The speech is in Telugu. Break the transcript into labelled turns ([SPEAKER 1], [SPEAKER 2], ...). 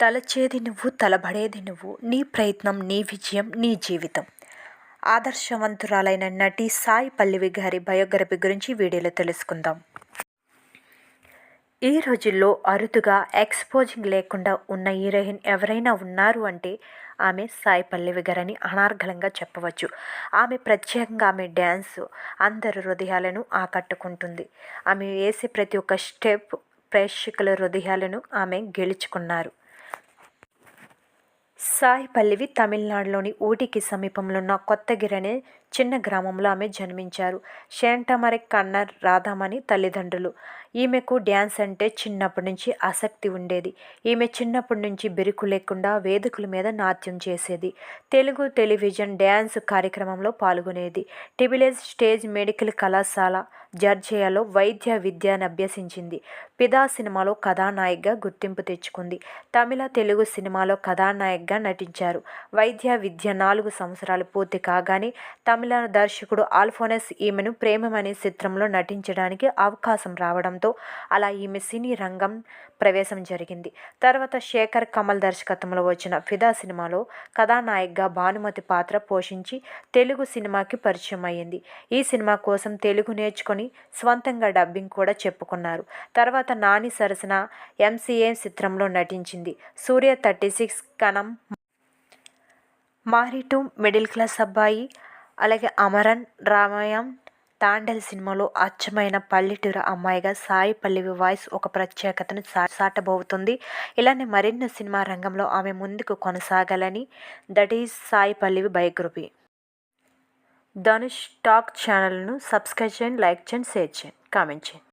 [SPEAKER 1] తలచేది నువ్వు తలబడేది నువ్వు. నీ ప్రయత్నం నీ విజయం నీ జీవితం. ఆదర్శవంతురాలైన నటి సాయి పల్లవి గారి బయోగ్రఫీ గురించి వీడియోలో తెలుసుకుందాం. ఈ రోజుల్లో అరుదుగా ఎక్స్పోజింగ్ లేకుండా ఉన్న హీరోయిన్ ఎవరైనా ఉన్నారు అంటే ఆమె సాయి పల్లవి గారని అనార్గలంగా చెప్పవచ్చు. ఆమె ప్రత్యేకంగా ఆమె డ్యాన్స్ అందరి హృదయాలను ఆకట్టుకుంటుంది. ఆమె వేసే ప్రతి ఒక్క స్టెప్ ప్రేక్షకుల హృదయాలను ఆమె గెలుచుకున్నారు. సాయి పల్లవి తమిళనాడులోని ఊటీకి సమీపంలో ఉన్న కొత్తగిరి అనే చిన్న గ్రామంలో ఆమె జన్మించారు. శాంటమరి కన్నర్ రాధామణి తల్లిదండ్రులు. ఈమెకు డ్యాన్స్ అంటే చిన్నప్పటి నుంచి ఆసక్తి ఉండేది. ఈమె చిన్నప్పటి నుంచి బెరుకు లేకుండా వేదికల మీద నాట్యం చేసేది. తెలుగు టెలివిజన్ డ్యాన్స్ కార్యక్రమంలో పాల్గొనేది. టిబిలేజ్ స్టేజ్ మెడికల్ కళాశాల జర్జియాలో వైద్య విద్యను అభ్యసించింది. పిదా సినిమాలో కథానాయికగా గుర్తింపు తెచ్చుకుంది. తమిళ తెలుగు సినిమాలో కథానాయకగా నటించారు. వైద్య విద్య నాలుగు సంవత్సరాలు పూర్తి కాగానే తమిళ దర్శకుడు ఆల్ఫోనస్ ఈమెను ప్రేమమనే చిత్రంలో నటించడానికి అవకాశం రావడంతో అలా ఈమె సినీ రంగం ప్రవేశం జరిగింది. తర్వాత శేఖర్ కమల్ దర్శకత్వంలో వచ్చిన ఫిదా సినిమాలో కథానాయకగా భానుమతి పాత్ర పోషించి తెలుగు సినిమాకి పరిచయం అయ్యింది. ఈ సినిమా కోసం తెలుగు నేర్చుకొని స్వంతంగా డబ్బింగ్ కూడా చెప్పుకున్నారు. తర్వాత నాని సరసన ఎంసీఏ చిత్రంలో నటించింది. సూర్య థర్టీ సిక్స్ కణం మారిటు మిడిల్ క్లాస్ అబ్బాయి అలాగే అమరన్ రామాయం తాండెల్ సినిమాలో అచ్చమైన పల్లెటూరు అమ్మాయిగా సాయి పల్లవి వాయిస్ ఒక ప్రత్యేకతను సాటబోతుంది ఇలానే మరిన్ని సినిమా రంగంలో ఆమె ముందుకు కొనసాగాలని that is Sai Pallavi biography. Dhanush talk ఛానల్ను సబ్స్క్రైబ్ చేయండి లైక్ చేయండి షేర్ చేయండి కామెంట్ చేయండి.